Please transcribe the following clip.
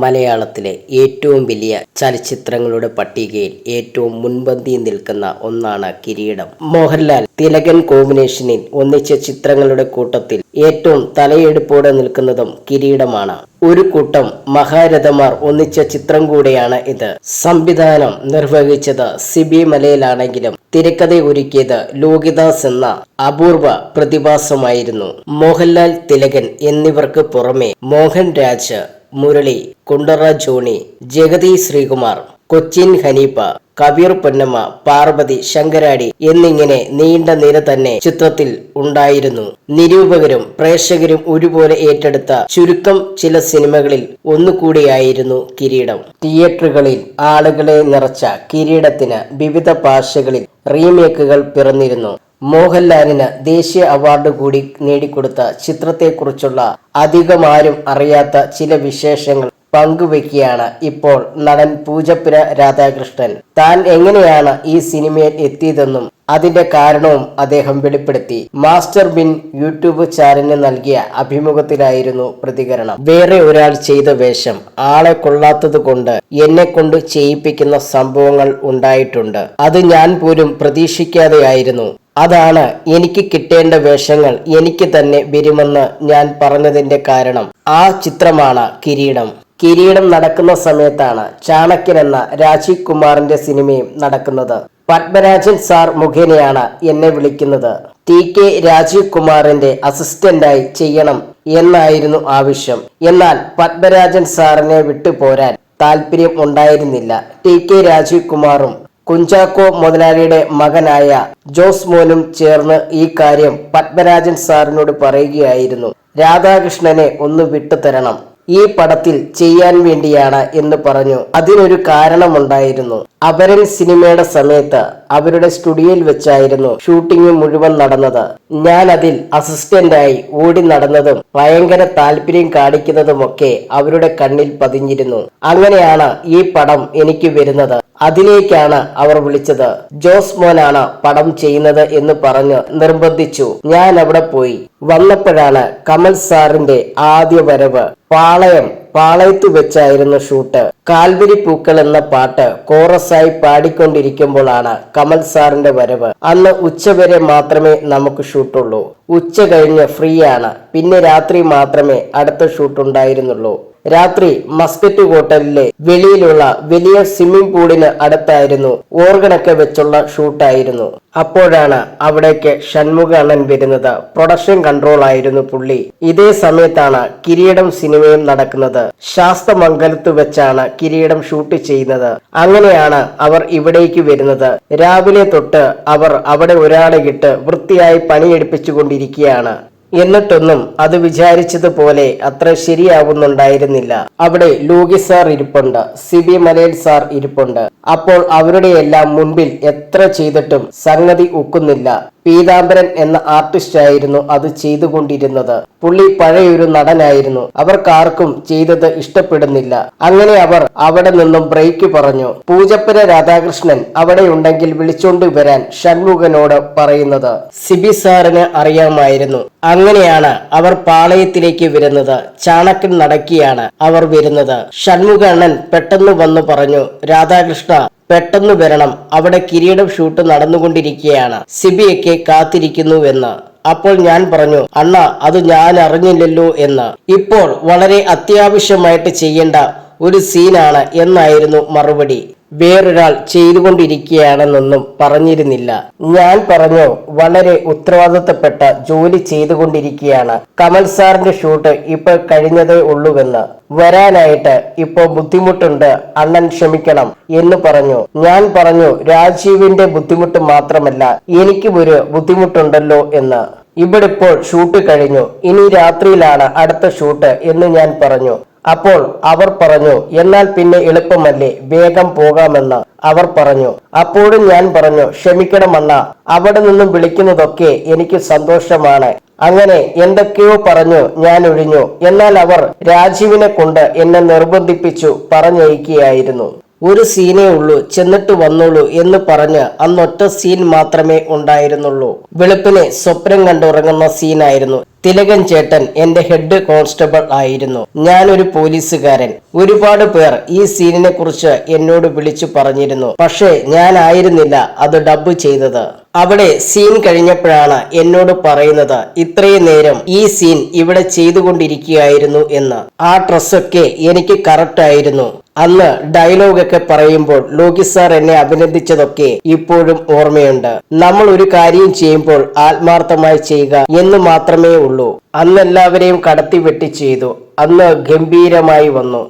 മലയാളത്തിലെ ഏറ്റവും വലിയ ചലച്ചിത്രങ്ങളുടെ പട്ടികയിൽ ഏറ്റവും മുൻപന്തി നിൽക്കുന്ന ഒന്നാണ് കിരീടം. മോഹൻലാൽ തിലകൻ കോമ്പിനേഷനിൽ ഒന്നിച്ച ചിത്രങ്ങളുടെ കൂട്ടത്തിൽ ഏറ്റവും തലയെടുപ്പോടെ നിൽക്കുന്നതും കിരീടമാണ്. ഒരു കൂട്ടം മഹാരഥമാർ ഒന്നിച്ച ചിത്രം കൂടെയാണ് ഇത്. സംവിധാനം നിർവഹിച്ചത് സിബി മലയിലാണെങ്കിലും തിരക്കഥ ഒരുക്കിയത് ലോകിദാസ് എന്ന അപൂർവ പ്രതിഭാസമായിരുന്നു. മോഹൻലാൽ തിലകൻ എന്നിവർക്ക് പുറമെ മോഹൻ രാജ് മുരളി കുണ്ടറ ജോണി ജഗതി ശ്രീകുമാർ കൊച്ചിൻ ഹനീഫ കബീർ പൊന്നമ്മ പാർവതി ശങ്കരാടി എന്നിങ്ങനെ നീണ്ട നിര തന്നെ ചിത്രത്തിൽ ഉണ്ടായിരുന്നു. നിരൂപകരും പ്രേക്ഷകരും ഒരുപോലെ ഏറ്റെടുത്ത ചുരുക്കം ചില സിനിമകളിൽ ഒന്നുകൂടിയായിരുന്നു കിരീടം. തിയേറ്ററുകളിൽ ആളുകളെ നിറച്ച കിരീടത്തിന് വിവിധ ഭാഷകളിൽ റീമേക്കുകൾ പിറന്നിരുന്നു. മോഹൻലാലിന് ദേശീയ അവാർഡ് കൂടി നേടിക്കൊടുത്ത ചിത്രത്തെക്കുറിച്ചുള്ള അധികമാരും അറിയാത്ത ചില വിശേഷങ്ങൾ പങ്കുവെക്കുകയാണ് ഇപ്പോൾ നടൻ പൂജപ്പുര രാധാകൃഷ്ണൻ. താൻ എങ്ങനെയാണ് ഈ സിനിമയിൽ എത്തിയതെന്നും അതിന്റെ കാരണവും അദ്ദേഹം വെളിപ്പെടുത്തി. മാസ്റ്റർ ബിൻ യൂട്യൂബ് ചാനലിന് നൽകിയ അഭിമുഖത്തിലായിരുന്നു പ്രതികരണം. വേറെ ഒരാൾ ചെയ്ത വേഷം ആളെ കൊള്ളാത്തത് കൊണ്ട് എന്നെ കൊണ്ട് ചെയ്യിപ്പിക്കുന്ന സംഭവങ്ങൾ ഉണ്ടായിട്ടുണ്ട്. അത് ഞാൻ പോലും പ്രതീക്ഷിക്കാതെയായിരുന്നു. അതാണ് എനിക്ക് കിട്ടേണ്ട വേഷങ്ങൾ എനിക്ക് തന്നെ വരുമെന്ന് ഞാൻ പറഞ്ഞതിന്റെ കാരണം. ആ ചിത്രമാണ് കിരീടം. കിരീടം നടക്കുന്ന സമയത്താണ് ചാണക്യൻ എന്ന രാജീവ് കുമാറിന്റെ സിനിമയും നടക്കുന്നത്. പത്മരാജൻ സാർ മുഖേനയാണ് എന്നെ വിളിക്കുന്നത്. ടി കെ രാജീവ് കുമാറിന്റെ അസിസ്റ്റന്റായി ചെയ്യണം എന്നായിരുന്നു ആവശ്യം. എന്നാൽ പത്മരാജൻ സാറിനെ വിട്ടുപോരാൻ താല്പര്യം ഉണ്ടായിരുന്നില്ല. ടി കെ രാജീവ് കുമാറും കുഞ്ചാക്കോ മുതലാളിയുടെ മകനായ ജോസ് മോനും ചേർന്ന് ഈ കാര്യം പത്മരാജൻ സാറിനോട് പറയുകയായിരുന്നു. രാധാകൃഷ്ണനെ ഒന്ന് വിട്ടുതരണം. ഈ പടത്തിൽ ചെയ്യാൻ വേണ്ടിയാണ് എന്ന് പറഞ്ഞു. അതിനൊരു കാരണമുണ്ടായിരുന്നു. അപരൻ സിനിമയുടെ സമയത്ത് അവരുടെ സ്റ്റുഡിയോയിൽ വെച്ചായിരുന്നു ഷൂട്ടിംഗ് മുഴുവൻ നടന്നത്. ഞാൻ അതിൽ അസിസ്റ്റന്റായി ഓടി നടന്നതും ഭയങ്കര താല്പര്യം കാണിക്കുന്നതുമൊക്കെ അവരുടെ കണ്ണിൽ പതിഞ്ഞിരുന്നു. അങ്ങനെയാണ് ഈ പടം എനിക്ക് വരുന്നത്. അതിലേക്കാണ് അവർ വിളിച്ചത്. ജോസ് മോനാണ് പടം ചെയ്യുന്നത് എന്ന് പറഞ്ഞ് നിർബന്ധിച്ചു. ഞാൻ അവിടെ പോയി. വന്നപ്പോഴാണ് കമൽ സാറിന്റെ ആദ്യ വരവ്. പാളയം പാളയത്ത് വെച്ചായിരുന്നു ഷൂട്ട്. കാൽവരി പൂക്കൾ എന്ന പാട്ട് കോറസായി പാടിക്കൊണ്ടിരിക്കുമ്പോഴാണ് കമൽ സാറിന്റെ വരവ്. അന്ന് ഉച്ചവരെ മാത്രമേ നമുക്ക് ഷൂട്ടുള്ളൂ. ഉച്ച കഴിഞ്ഞ് ഫ്രീ ആണ് പിന്നെ രാത്രി മാത്രമേ അടുത്ത ഷൂട്ട് ഉണ്ടായിരുന്നുള്ളൂ രാത്രി മസ്കറ്റ് ഹോട്ടലിലെ വെളിയിലുള്ള വലിയ സ്വിമ്മിംഗ് പൂളിന് അടുത്തായിരുന്നു ഓർഗനൊക്കെ വെച്ചുള്ള ഷൂട്ടായിരുന്നു. അപ്പോഴാണ് അവിടേക്ക് ഷൺമുഖ അണ്ണൻ വരുന്നത്. പ്രൊഡക്ഷൻ കൺട്രോൾ ആയിരുന്നു പുള്ളി. ഇതേ സമയത്താണ് കിരീടം സിനിമയും നടക്കുന്നത്. ശാസ്തമംഗലത്ത് വെച്ചാണ് കിരീടം ഷൂട്ട് ചെയ്യുന്നത്. അങ്ങനെയാണ് അവർ ഇവിടേക്ക് വരുന്നത്. രാവിലെ തൊട്ട് അവർ അവിടെ ഒരാളെ ഇട്ട് വൃത്തിയായി പണിയെടുപ്പിച്ചുകൊണ്ടിരിക്കുകയാണ്. എന്നിട്ടൊന്നും അത് വിചാരിച്ചതുപോലെ അത്ര ശരിയാവുന്നുണ്ടായിരുന്നില്ല. അവിടെ ലൂഗി സാർ ഇരിപ്പുണ്ട് സിബി മലയിൽ സാർ ഇരിപ്പുണ്ട്. അപ്പോൾ അവരുടെയെല്ലാം മുൻപിൽ എത്ര ചെയ്തിട്ടും സംഗതി ഒക്കുന്നില്ല. പീതാംബരൻ എന്ന ആർട്ടിസ്റ്റ് ആയിരുന്നു അത് ചെയ്തുകൊണ്ടിരുന്നത്. പുള്ളി പഴയൊരു നടനായിരുന്നു. അവർക്കാർക്കും ചെയ്തത് ഇഷ്ടപ്പെടുന്നില്ല. അങ്ങനെ അവർ അവിടെ നിന്നും ബ്രേക്ക് പറഞ്ഞു. പൂജപ്പുര രാധാകൃഷ്ണൻ അവിടെ ഉണ്ടെങ്കിൽ വിളിച്ചോണ്ട് വരാൻ ഷൺമുഖനോട് പറയുന്നത്. സിബി സാറിന് അറിയാമായിരുന്നു. അങ്ങനെയാണ് അവർ പാളയത്തിലേക്ക് വരുന്നത്. ചാണക്കൻ നടക്കിയാണ് അവർ വരുന്നത്. ഷൺമുഖണ്ണൻ പെട്ടെന്ന് വന്നു പറഞ്ഞു രാധാകൃഷ്ണ പെട്ടെന്ന് വരണം. അവിടെ കിരീടം ഷൂട്ട് നടന്നുകൊണ്ടിരിക്കുകയാണ്. സിബിയൊക്കെ കാത്തിരിക്കുന്നുവെന്ന്. അപ്പോൾ ഞാൻ പറഞ്ഞു അണ്ണ അത് ഞാൻ അറിഞ്ഞില്ലല്ലോ എന്ന്. ഇപ്പോൾ വളരെ അത്യാവശ്യമായിട്ട് ചെയ്യേണ്ട ഒരു സീനാണ് എന്നായിരുന്നു മറുപടി. വേറൊരാൾ ചെയ്തുകൊണ്ടിരിക്കുകയാണെന്നൊന്നും പറഞ്ഞിരുന്നില്ല. ഞാൻ പറഞ്ഞു വളരെ ഉത്തരവാദിത്തപ്പെട്ട ജോലി ചെയ്തുകൊണ്ടിരിക്കുകയാണ്. കമൽ സാറിന്റെ ഷൂട്ട് ഇപ്പൊ കഴിഞ്ഞതേ ഉള്ളൂവെന്ന്. വരാനായിട്ട് ഇപ്പോ ബുദ്ധിമുട്ടുണ്ട്. അണ്ണൻ ക്ഷമിക്കണം എന്ന് പറഞ്ഞു. ഞാൻ പറഞ്ഞു രാജീവിന്റെ ബുദ്ധിമുട്ട് മാത്രമല്ല എനിക്കും ഒരു ബുദ്ധിമുട്ടുണ്ടല്ലോ എന്ന്. ഇവിടെ ഇപ്പോൾ ഷൂട്ട് കഴിഞ്ഞു. ഇനി രാത്രിയിലാണ് അടുത്ത ഷൂട്ട് എന്ന് ഞാൻ പറഞ്ഞു. അപ്പോൾ അവർ പറഞ്ഞു എന്നാൽ പിന്നെ എളുപ്പമല്ലേ? വേഗം പോകാമെന്ന് അവർ പറഞ്ഞു. അപ്പോഴും ഞാൻ പറഞ്ഞു ക്ഷമിക്കണമണ്ണ അവിടെ നിന്നും വിളിക്കുന്നതൊക്കെ എനിക്ക് സന്തോഷമാണ്. അങ്ങനെ എന്തൊക്കെയോ പറഞ്ഞു ഞാൻ ഒഴിഞ്ഞു. എന്നാൽ അവർ രാജീവിനെ കൊണ്ട് എന്നെ നിർബന്ധിപ്പിച്ചു പറഞ്ഞയക്കുകയായിരുന്നു. ഒരു സീനേ ഉള്ളൂ ചെന്നിട്ട് വന്നോളൂ എന്ന് പറഞ്ഞ് അന്നൊറ്റ സീൻ മാത്രമേ ഉണ്ടായിരുന്നുള്ളൂ. വെളുപ്പിനെ സ്വപ്നം കണ്ടുറങ്ങുന്ന സീനായിരുന്നു. തിലകൻ ചേട്ടൻ എന്റെ ഹെഡ് കോൺസ്റ്റബിൾ ആയിരുന്നു. ഞാനൊരു പോലീസുകാരൻ. ഒരുപാട് പേർ ഈ സീനിനെ കുറിച്ച് എന്നോട് വിളിച്ചു പറഞ്ഞിരുന്നു. പക്ഷേ ഞാനായിരുന്നില്ല അത് ഡബ് ചെയ്തത്. അവിടെ സീൻ കഴിഞ്ഞപ്പോഴാണ് എന്നോട് പറയുന്നത് ഇത്രയും നേരം ഈ സീൻ ഇവിടെ ചെയ്തുകൊണ്ടിരിക്കുകയായിരുന്നു എന്ന്. ആ ഡ്രസ്സൊക്കെ എനിക്ക് കറക്റ്റ് ആയിരുന്നു. അന്ന് ഡയലോഗൊക്കെ പറയുമ്പോൾ ലോകി സാർ എന്നെ അഭിനന്ദിച്ചതൊക്കെ ഇപ്പോഴും ഓർമ്മയുണ്ട്. നമ്മൾ ഒരു കാര്യം ചെയ്യുമ്പോൾ ആത്മാർത്ഥമായി ചെയ്യുക എന്ന് മാത്രമേ ഉള്ളൂ. അന്ന് എല്ലാവരെയും കടത്തി വെട്ടി ചെയ്തു. അന്ന് ഗംഭീരമായി വന്നു.